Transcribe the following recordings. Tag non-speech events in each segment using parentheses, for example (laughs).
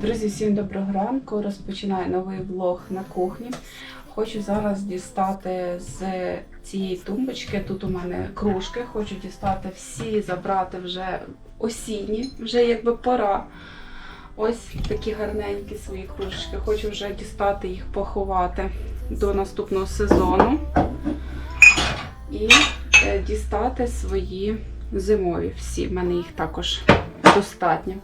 Друзі, всім доброго ранку. Розпочинаю новий влог на кухні. Хочу зараз дістати з цієї тумбочки. Тут у мене кружки. Хочу дістати всі, забрати вже осінні, вже якби пора. Ось такі гарненькі свої кружечки. Хочу вже дістати їх, поховати до наступного сезону. І е, дістати свої зимові. Всі. В мене їх також достатньо.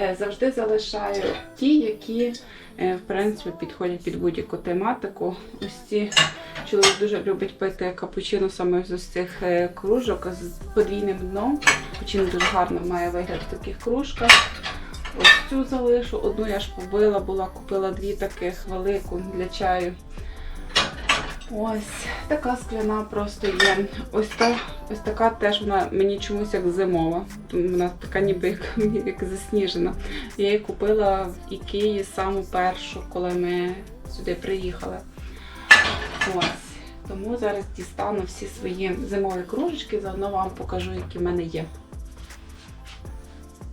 Е, Завжди залишаю ті, які е, в принципі підходять під будь-яку тематику. Ось ці чоловік дуже любить пити капучино саме з ось цих е, кружок з подвійним дном. Капучино дуже гарно має вигляд в таких кружках. Ось цю залишу. Одну я ж побила, була, купила дві таких велику для чаю. Ось така скляна просто є. Ось та ось така теж вона мені чомусь як зимова. Вона така ніби як, (laughs) як засніжена. Я її купила в Ікеї саму першу, коли ми сюди приїхали. Ось. Тому зараз дістану всі свої зимові кружечки, заодно вам покажу, які в мене є.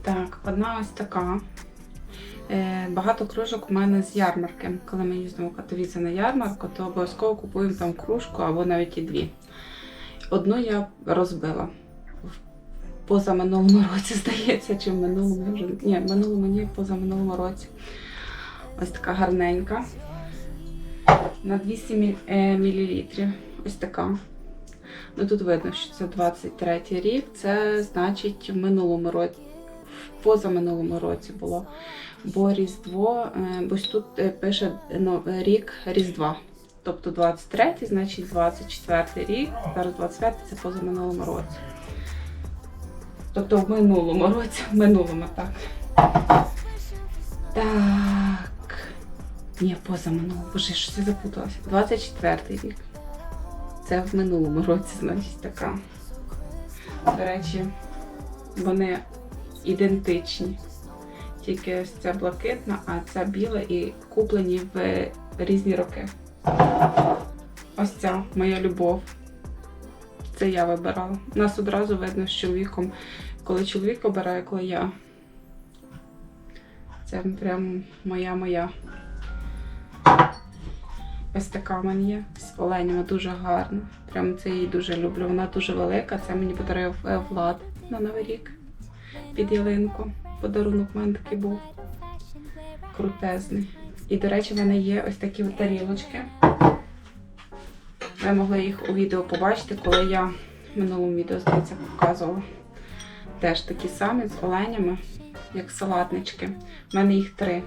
Так, одна ось така. Е, Багато кружок у мене з ярмарки. Коли ми їздимо в Катовіце на ярмарку, то обов'язково купуємо там кружку або навіть і дві. Одну я розбила. В позаминулому (laughs) році, здається, чи в минулому вже. Ні, в минулому ні, в позаминулому році. Ось така гарненька. На 200 мл. е. Ось така. Ну тут видно, що це 23 рік. Це значить в минулому році, позаминулому році було. Бо Різдво, е, бо тут е, пише ну, рік Різдва. Тобто 23, значить 24 рік, зараз 25 це позаминулому році. Тобто в минулому році, в минулому, так. Так. Ні, позаминулому. Боже, що я запуталася. 24 рік. Це в минулому році, значить, така. До речі, вони ідентичні. Тільки ось ця блакитна, а ця біла і куплені в різні роки. Ось ця моя любов. Це я вибирала. Нас одразу видно з чоловіком, коли чоловік обирає, коли я. Це прям моя-моя. Ось така в мене є з оленями дуже гарна. Прям це її дуже люблю. Вона дуже велика. Це мені подарував е, Влад на Новий рік під ялинку. Подарунок в мене такий був крутезний. І, до речі, в мене є ось такі тарілочки. Ви могли їх у відео побачити, коли я в минулому відео, здається, показувала. Теж такі самі з оленями, як салатнички. У мене їх три.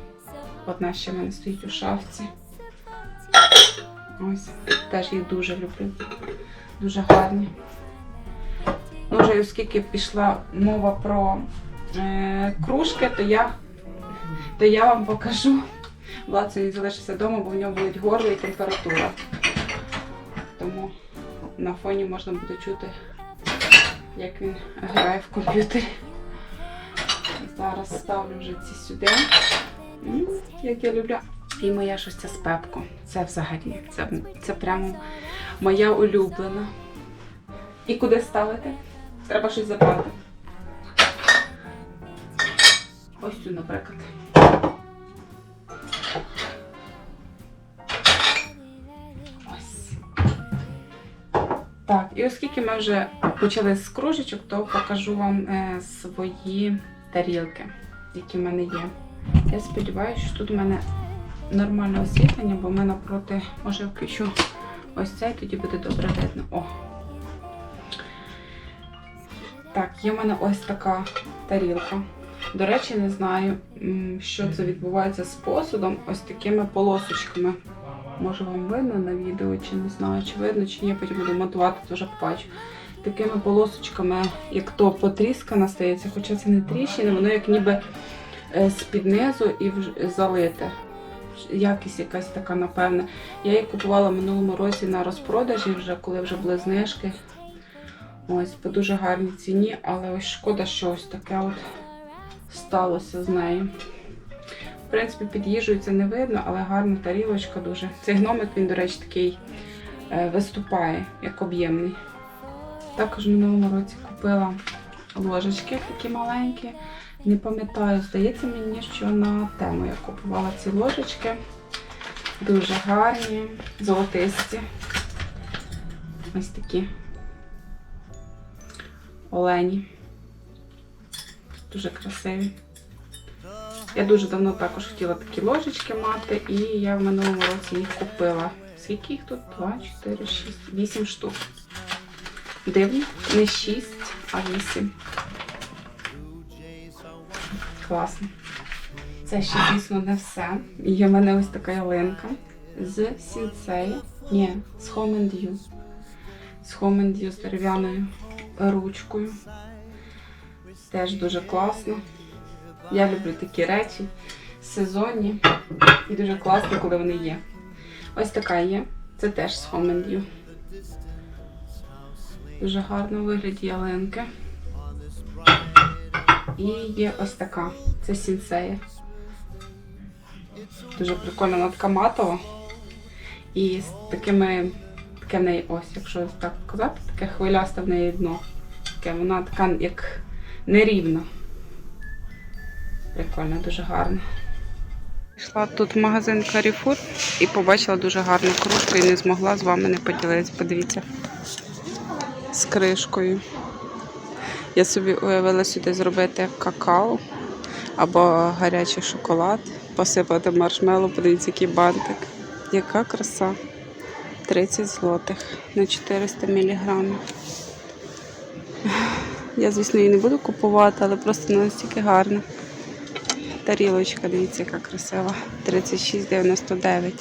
Одна ще в мене стоїть у шафці. Ось, теж їх дуже люблю. Дуже гарні. Вже оскільки пішла мова про е, кружки, то я, то я вам покажу. Влад сьогодні залишився вдома, бо в нього болить горло і температура. Тому на фоні можна буде чути, як він грає в комп'ютері. Зараз ставлю вже ці сюди. Як я люблю. І моя щось з пепко. Це взагалі. Це, це прямо моя улюблена. І куди ставити? Треба щось забрати. Ось цю, наприклад. Ось. Так, і оскільки ми вже почали з кружечок, то покажу вам е, свої тарілки, які в мене є. Я сподіваюся, що тут у мене нормальне освітлення, бо ми напроти, може, я включу ось цей, тоді буде добре видно. О. Так, є в мене ось така тарілка. До речі, не знаю, що це відбувається з посудом, ось такими полосочками. Може вам видно на відео, чи не знаю, чи видно, чи ні, потім буду монтувати, то вже побачу. Такими полосочками, як то потріскана стається, хоча це не тріщина, воно як ніби е, з-під низу і залите. Якість якась така, напевне. Я її купувала в минулому році на розпродажі, вже коли вже були знижки. Ось, по дуже гарній ціні, але ось шкода, що ось таке от сталося з нею. В принципі, під їжею це не видно, але гарна тарілочка дуже. Цей гномик, він, до речі, такий е, виступає, як об'ємний. Також в минулому році купила ложечки такі маленькі. Не пам'ятаю, здається мені, що на тему я купувала ці ложечки. Дуже гарні, золотисті. Ось такі олені. Дуже красиві. Я дуже давно також хотіла такі ложечки мати, і я в минулому році їх купила. Скільки їх тут? 2, 4, 6, 8 штук. Дивно, не 6, а 8. Класно. Це ще, звісно, не все. Є в мене ось така ялинка з сінцею. Ні, з You. З You з дерев'яною ручкою. Теж дуже класно. Я люблю такі речі сезонні і дуже класно, коли вони є. Ось така є. Це теж з Home. Дуже гарно вигляді ялинки. І є ось така. Це сінсея. Дуже прикольна, вона матова. І з такими, таке в неї ось, якщо так казати, таке хвилясте в неї дно. Таке, вона така як нерівна. Прикольно, дуже гарно. Пішла тут в магазин Carrefour і побачила дуже гарну кружку і не змогла з вами не поділитися. Подивіться. З кришкою. Я собі уявила сюди зробити какао або гарячий шоколад, посипати маршмеллоу, подивіться, який бантик. Яка краса. 30 злотих на 400 міліграмів. Я, звісно, її не буду купувати, але просто настільки гарна. Тарілочка, дивіться, яка красива. 36,99.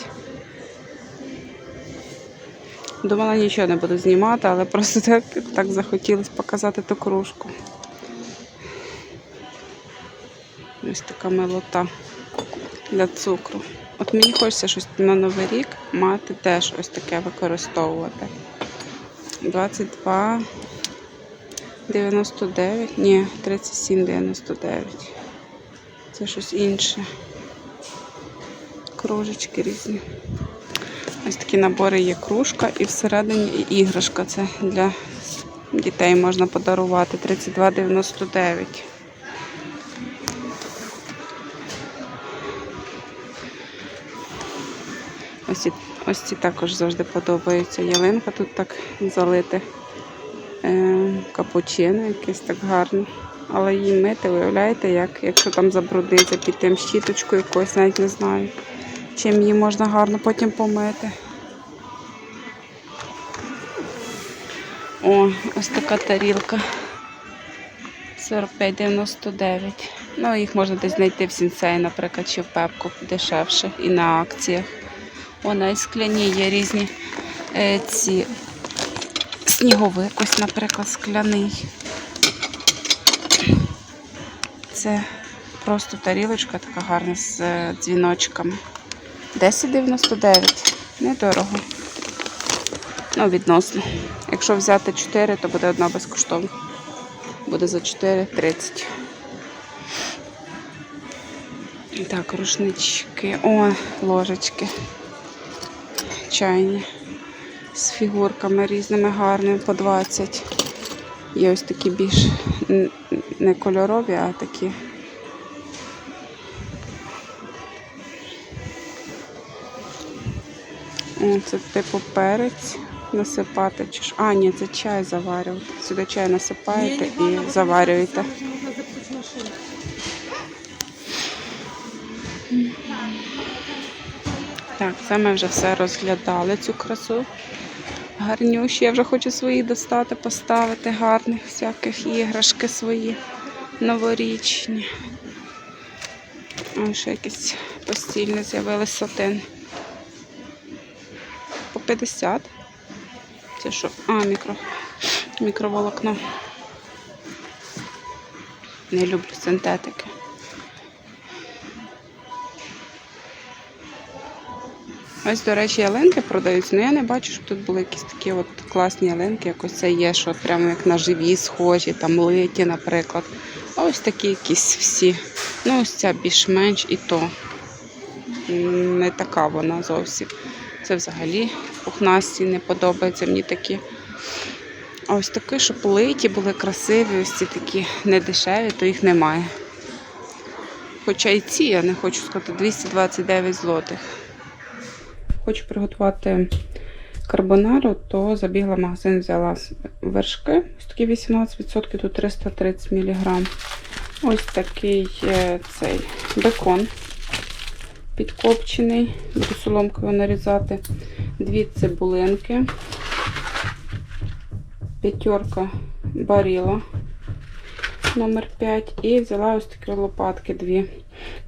Думала, нічого не буду знімати, але просто так, так захотілося показати ту кружку. Ось така милота для цукру. От мені хочеться щось на Новий рік мати теж ось таке використовувати. 22, 99, ні, 37,99. Це щось інше. Кружечки різні. Ось такі набори є кружка і всередині іграшка. Це для дітей можна подарувати 32,99. Ось ці, ось ці також завжди подобаються. Ялинка тут так залите е, капучино, якесь так гарно. Але її мити, уявляєте, як, якщо там забрудиться під тим щіточкою якось, навіть не знаю, чим її можна гарно потім помити. О, ось така тарілка. 45,99. Ну, їх можна десь знайти в сінцеї, наприклад, чи в пепку дешевше і на акціях. Вона і скляні є різні е, ці сніговик, ось, наприклад, скляний. Це просто тарілочка така гарна з е, дзвіночками. 10,99. Недорого. Ну, відносно. Якщо взяти 4, то буде одна безкоштовна. Буде за 4,30. Так, рушнички. О, ложечки. Чайні. З фігурками різними гарними по 20. Є ось такі більш не кольорові, а такі. Це типу перець насипати. А, ні, це чай заварювати. Сюди чай насипаєте і заварюєте. Так, це ми вже все розглядали, цю красу. Гарнющі. Я вже хочу свої достати, поставити гарних всяких іграшки свої новорічні. О, ще якісь постільні з'явились сотин. По 50. Це що? А, мікро. Мікроволокно. Не люблю синтетики. Ось, до речі, ялинки продаються. Ну я не бачу, щоб тут були якісь такі от класні ялинки. Якось це є, що прямо як на живі схожі, там литі, наприклад. А ось такі якісь всі. Ну, ось ця більш-менш і то. Не така вона зовсім. Це взагалі пухнасті не подобаються мені такі. А ось такі, що политі були красиві, ось ці такі недешеві, то їх немає. Хоча і ці, я не хочу сказати, 229 злотих. Хочу приготувати карбонару, то забігла в магазин, взяла вершки. Ось такі 18%, тут 330 мг. Ось такий е, цей бекон підкопчений. Буду соломкою нарізати. Дві цибулинки. П'ятерка баріла номер 5 і взяла ось такі лопатки дві.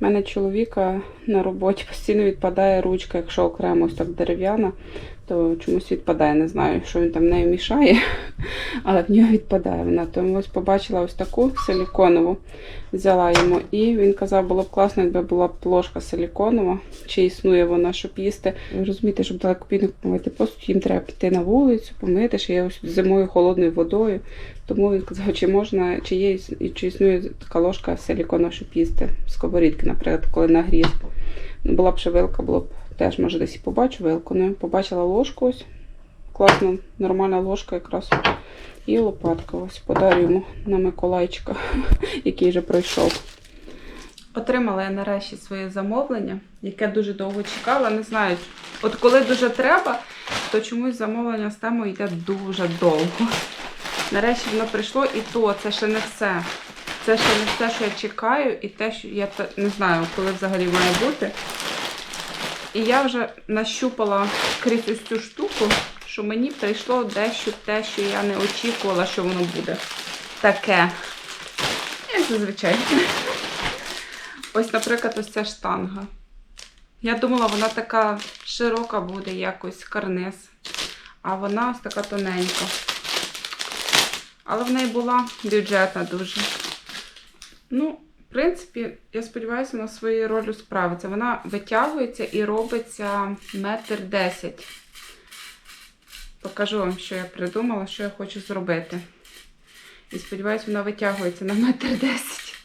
У мене чоловіка на роботі постійно відпадає ручка, якщо окремо ось так дерев'яна, то чомусь відпадає. Не знаю, що він там нею мішає, (laughs) але в нього відпадає вона. Тому ось побачила ось таку силіконову, взяла йому. І він казав, було б класно, якби була б ложка силіконова, чи існує вона, щоб їсти. Розумієте, щоб далекопійник помити посуд, їм треба піти на вулицю, помити, ще я ось зимою холодною водою. Тому він казав, чи можна, чи є чи існує така ложка силіконова, щоб їсти сковорідки, наприклад, коли нагріз. Була б ще вилка, було б теж, може, десь і побачу вилку. Ну, побачила ложку ось. Класна, нормальна ложка якраз. І лопатка ось подарю на Миколайчика, (laughs) який вже пройшов. Отримала я нарешті своє замовлення, яке дуже довго чекала. Не знаю, от коли дуже треба, то чомусь замовлення з темою йде дуже довго. Нарешті воно прийшло, і то це ще не все. Це ще не все, що я чекаю, і те, що я не знаю, коли взагалі має бути. І я вже нащупала крізь ось цю штуку, що мені прийшло дещо те, що я не очікувала, що воно буде таке. Як зазвичай. Ось, наприклад, ось ця штанга. Я думала, вона така широка буде, якось карниз. А вона ось така тоненька. Але в неї була бюджетна дуже. Ну, принципі, я сподіваюся, вона своєю ролью справиться. Вона витягується і робиться метр десять. Покажу вам, що я придумала, що я хочу зробити. І сподіваюся, вона витягується на метр десять.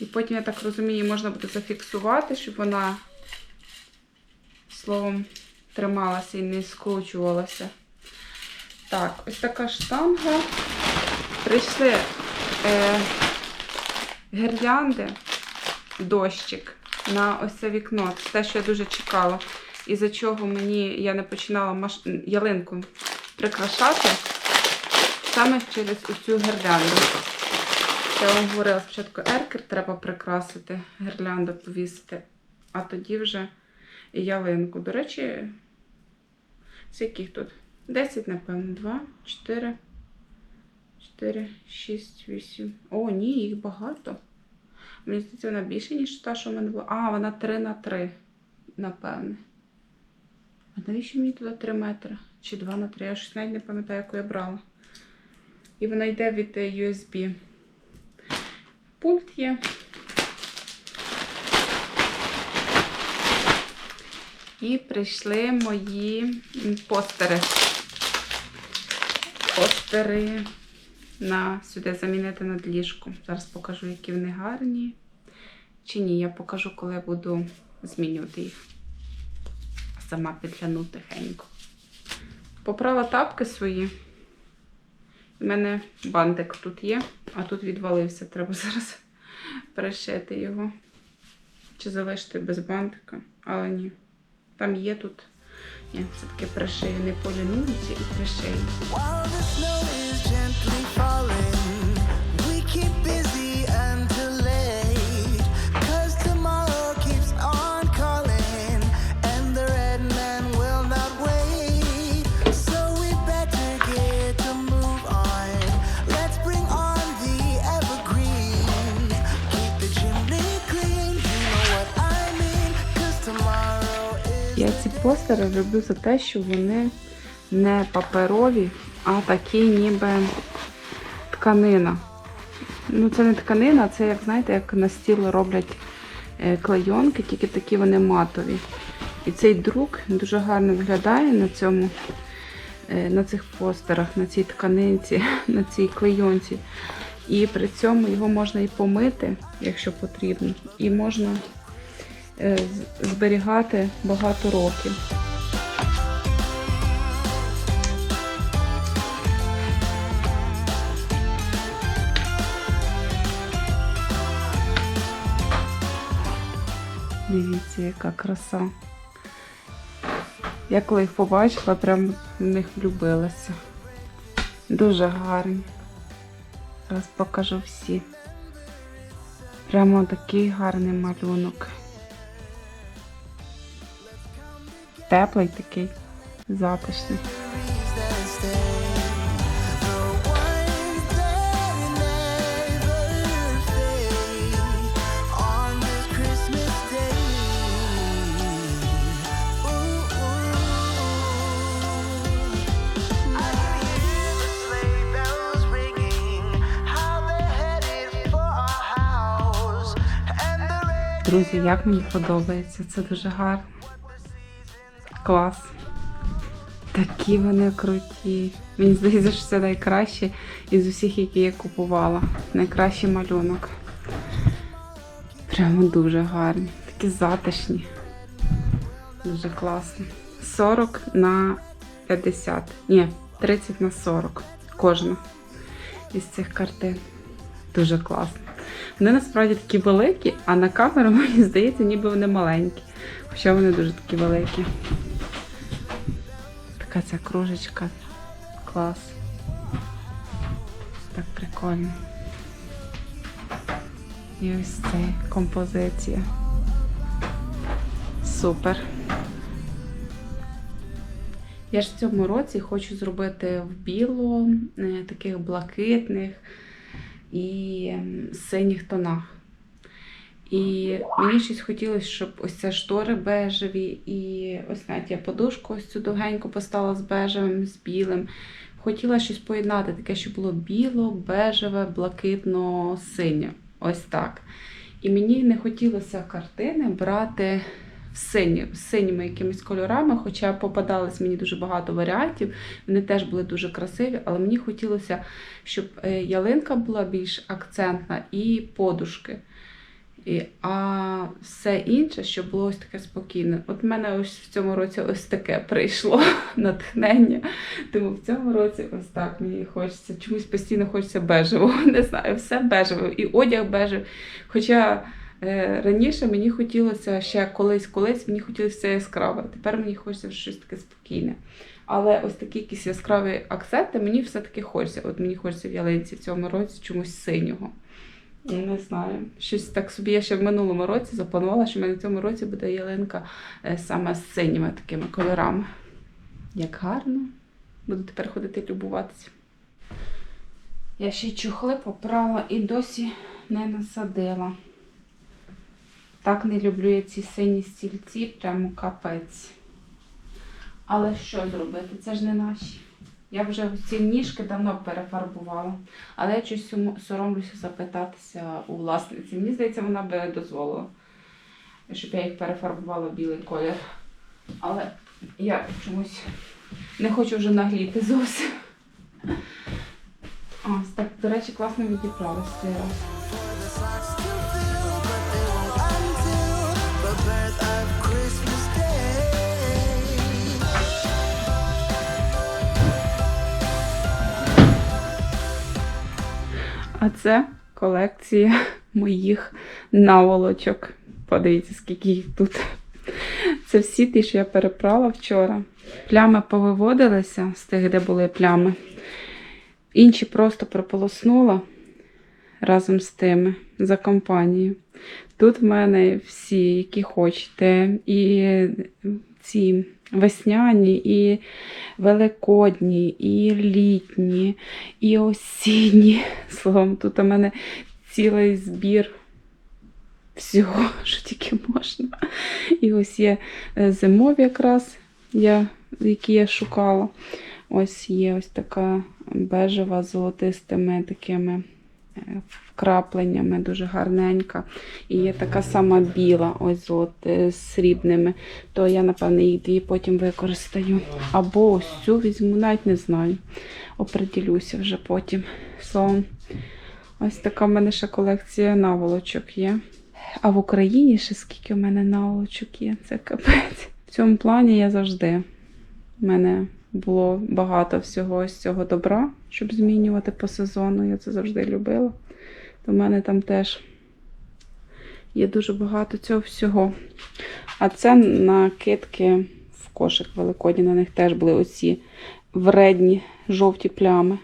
І потім, я так розумію, можна буде зафіксувати, щоб вона словом трималася і не скручувалася. Так, ось така штанга. Прийшли е, гірлянди, дощик на ось це вікно. Це те, що я дуже чекала. І за чого мені я не починала маш... ялинку прикрашати саме через оцю гірлянду. Я вам говорила спочатку еркер треба прикрасити, гірлянду повісити, а тоді вже і ялинку. До речі, з яких тут? 10, напевно, 2, 4, 4, 6, 8. О, ні, їх багато. Мені здається, вона більше, ніж та, що в мене була. А, вона 3 на 3, напевне. А навіщо мені туди 3 метри? Чи 2 на 3? Я щось навіть не пам'ятаю, яку я брала. І вона йде від е, USB. Пульт є. І прийшли мої постери. Постери на сюди замінити над ліжком. Зараз покажу, які вони гарні. Чи ні, я покажу, коли буду змінювати їх. Сама підгляну тихенько. Попрала тапки свої. У мене бантик тут є, а тут відвалився. Треба (laughs) зараз перешити його. Чи залишити без бантика, але ні. Там є тут. Я все-таки пришию, не полінуюся і пришию. Постери люблю за те, що вони не паперові, а такі ніби тканина. Ну, це не тканина, це, як знаєте, як на стіл роблять е, клейонки, тільки такі вони матові. І цей друк дуже гарно виглядає на цьому, е, на цих постерах, на цій тканинці, (laughs) на цій клейонці. І при цьому його можна і помити, якщо потрібно, і можна Е, зберігати багато років. Дивіться, яка краса. Я коли їх побачила, прям в них влюбилася. Дуже гарні. Зараз покажу всі. Прямо такий гарний малюнок. Теплий такий, затишний. Друзі, як мені подобається, це дуже гарно. Клас. Такі вони круті. Мені здається, що це найкраще із усіх, які я купувала. Найкращий малюнок. Прямо дуже гарні. Такі затишні. Дуже класно. 40 на 50. Ні, 30 на 40. Кожна із цих картин. Дуже класно. Вони насправді такі великі, а на камеру (laughs) мені здається, ніби вони маленькі. Хоча вони дуже такі великі. Така ця кружечка. Клас. Так прикольно. І ось це композиція. Супер. Я ж в цьому році хочу зробити в біло, е, таких блакитних і синіх тонах. І мені щось хотілося, щоб ось це штори бежеві, і ось навіть я подушку ось цю довгеньку поставила з бежевим, з білим. Хотіла щось поєднати, таке, щоб було біло, бежеве, блакитно, синє. Ось так. І мені не хотілося картини брати в сині, з синіми якимись кольорами, хоча попадалось мені дуже багато варіантів. Вони теж були дуже красиві, але мені хотілося, щоб е, ялинка була більш акцентна і подушки. І, а все інше, щоб було ось таке спокійне. От в мене ось в цьому році ось таке прийшло (laughs) натхнення. Тому в цьому році ось так мені хочеться. Чомусь постійно хочеться бежевого. (laughs) Не знаю, все бежеве. І одяг бежевий. Хоча е, раніше мені хотілося ще колись-колись, мені хотілося все яскраве. Тепер мені хочеться щось таке спокійне. Але ось такі якісь яскраві акценти мені все-таки хочеться. От мені хочеться в ялинці в цьому році чомусь синього. Не знаю. Щось так собі я ще в минулому році запланувала, що в мене в цьому році буде ялинка е, саме з синіми такими кольорами. Як гарно. Буду тепер ходити любуватися. Я ще й чухли попрала і досі не насадила. Так не люблю я ці сині стільці, прямо капець. Але що зробити? Це ж не наші. Я вже ці ніжки давно перефарбувала, але я щось соромлюся запитатися у власниці. Мені здається, вона би дозволила, щоб я їх перефарбувала в білий колір. Але я чомусь не хочу вже нагліти зовсім. Ось так, до речі, класно відібралася цей раз. А це колекція (laughs) моїх наволочок. Подивіться, скільки їх тут. Це всі ті, що я перепрала вчора. Плями повиводилися з тих, де були плями. Інші просто прополоснула разом з тими за компанією. Тут в мене всі, які хочете, і ці весняні, і великодні, і літні, і осінні. (laughs) Словом, тут у мене цілий збір всього, (laughs) що тільки можна. І ось є е, зимові якраз, я, які я шукала. Ось є ось така бежева з золотистими такими вкрапленнями, дуже гарненька. І є така сама біла, ось золот, е, з срібними. То я, напевно, їх дві потім використаю. Або ось цю візьму, навіть не знаю. Оприділюся вже потім. Словом, ось така в мене ще колекція наволочок є. А в Україні ще скільки в мене наволочок є, це капець. В цьому плані я завжди. Мене було багато всього з цього добра, щоб змінювати по сезону. Я це завжди любила. В мене там теж Є дуже багато цього всього. А це накидки в кошик великодні. На них теж були оці вредні жовті плями.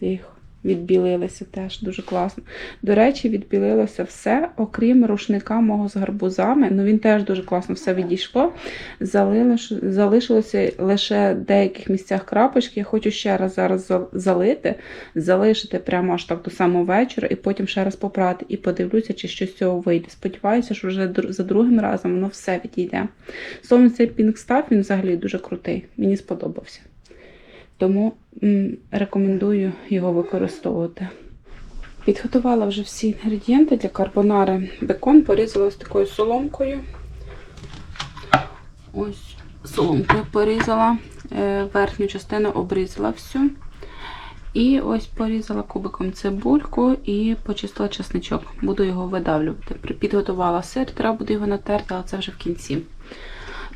Їх відбілилися теж дуже класно. До речі, відбілилося все, окрім рушника мого з гарбузами. Ну він теж дуже класно все відійшло. Залишилося лише в деяких місцях крапочки. Я хочу ще раз зараз залити, залишити прямо аж так до самого вечора, і потім ще раз попрати. І подивлюся, чи щось з цього вийде. Сподіваюся, що вже за другим разом воно все відійде. Словом, цей пінгстаф він взагалі дуже крутий. Мені сподобався. Тому м, рекомендую його використовувати. Підготувала вже всі інгредієнти для карбонари. Бекон порізала ось такою соломкою. Ось соломкою порізала, е, верхню частину обрізала всю. І ось порізала кубиком цибульку і почистила чесничок. Буду його видавлювати. Підготувала сир, треба буде його натерти, але це вже в кінці.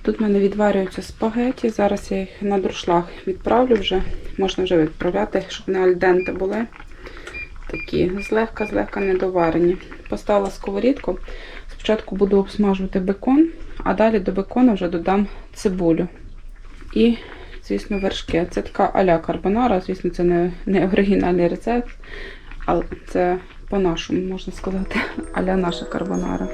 Тут в мене відварюються спагеті. Зараз я їх на дуршлаг відправлю вже. Можна вже відправляти, щоб не альденти були. Такі злегка-злегка недоварені. Поставила сковорідку. Спочатку буду обсмажувати бекон, а далі до бекона вже додам цибулю. І, звісно, вершки. Це така аля карбонара. Звісно, це не, не оригінальний рецепт, але це по-нашому, можна сказати, (laughs) аля наша карбонара.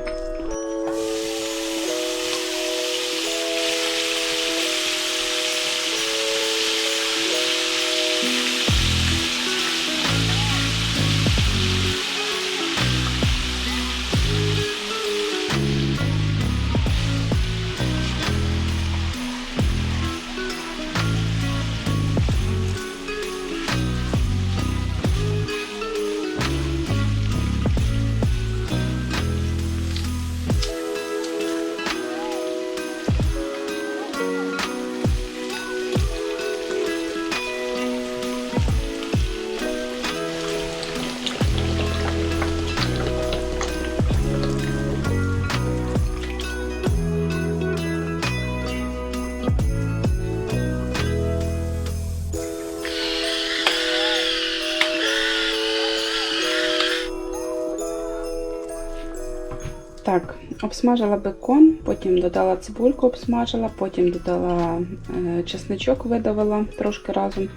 Обсмажила бекон, потім додала цибульку, обсмажила, потім додала е, чесничок, видавила трошки разом,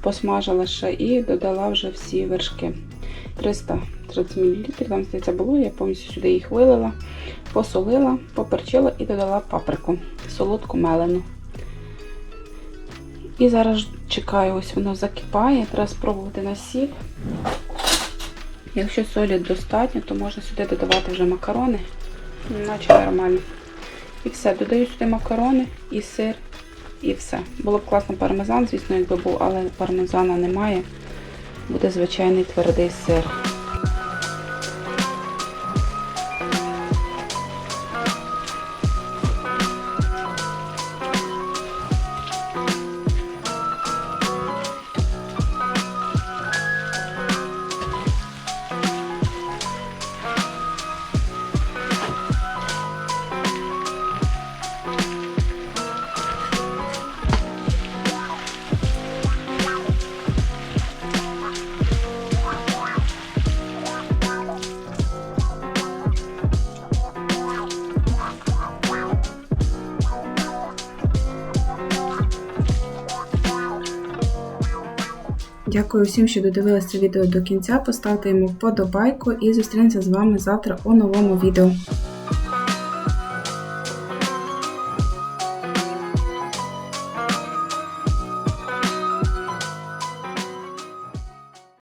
посмажила ще і додала вже всі вершки. 330 мл, там здається було, я повністю сюди їх вилила, посолила, поперчила і додала паприку, солодку мелену. І зараз чекаю, ось воно закипає, треба спробувати на сіль. Якщо солі достатньо, то можна сюди додавати вже макарони, наче нормально. І все, додаю сюди макарони і сир, і все. Було б класно пармезан, звісно, якби був, але пармезана немає. Буде звичайний твердий сир. Дякую всім, що додивилися відео до кінця. Поставте йому вподобайку і зустрінемося з вами завтра у новому відео.